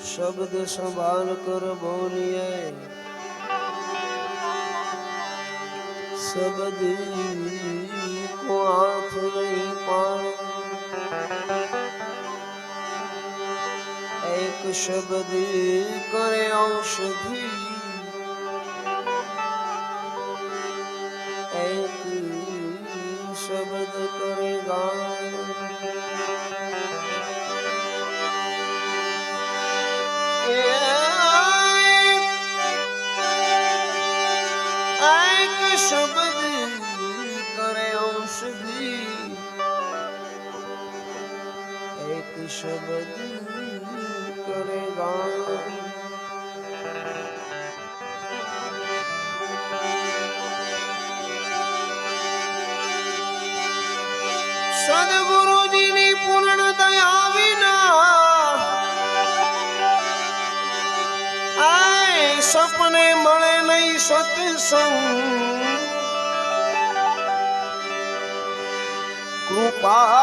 શબ્દ સંભાળ કર બોલીએ શબ્દ કો હાથ નહીં પાડે એક શબ્દ કરે ઔષધિ એક શબ્દ કરે ગાય શબ્દ પૂર્ણ દયા વિના સપને મળે નહીં સત્સંગ মা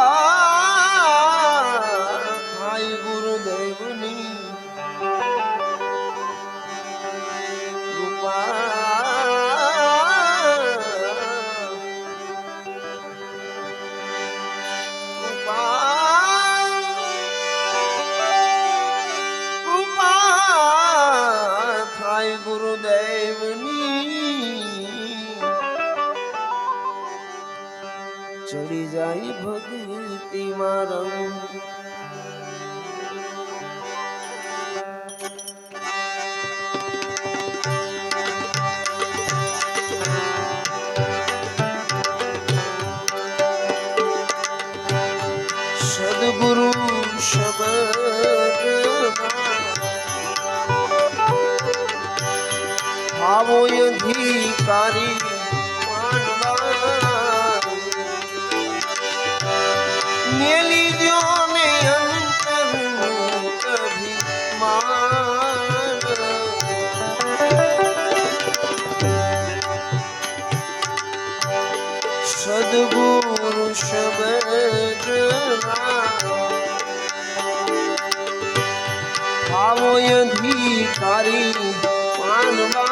જાય ભક્તિ મારમ સદગુરુ શબ્દ ભાવો અધિકારી મેલી જો ને અંતરનું અભિમાન સદગુરુ શબ્દ ભાવો અધિકારી માનવા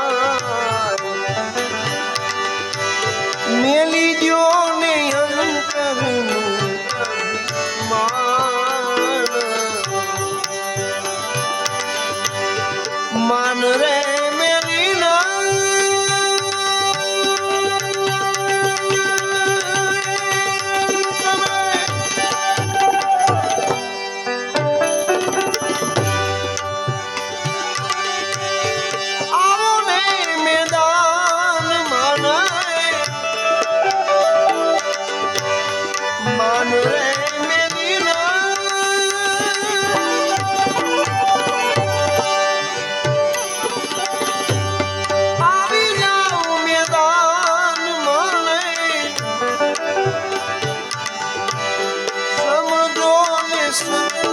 ને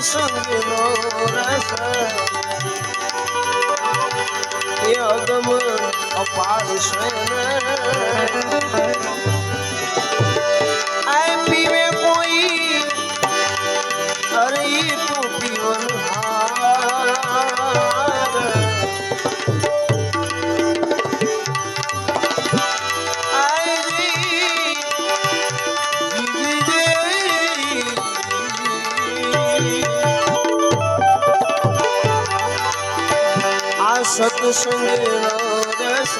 સંગનો રસ એ અપાર છે કુસુમનો રસ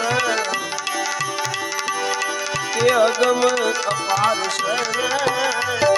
કે અગમ કપાલ સર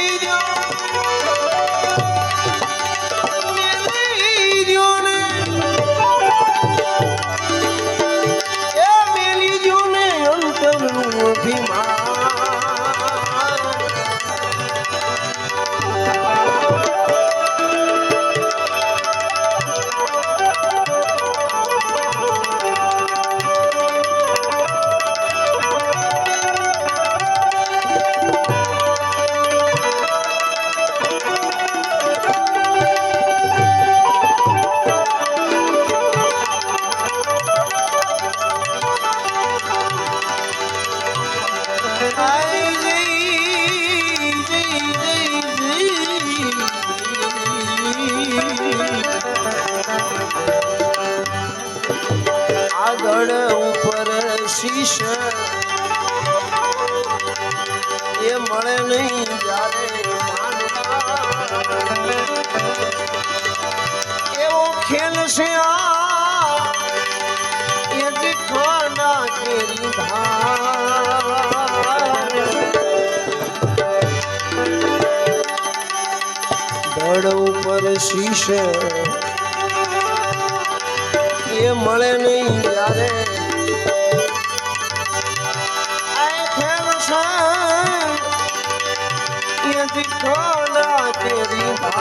એ મળે નહીં એવો ખેલ છે એ કેરી ધાર. ઉપર શીશ. એ મળે નહીં જ્યારે दिखा तेरी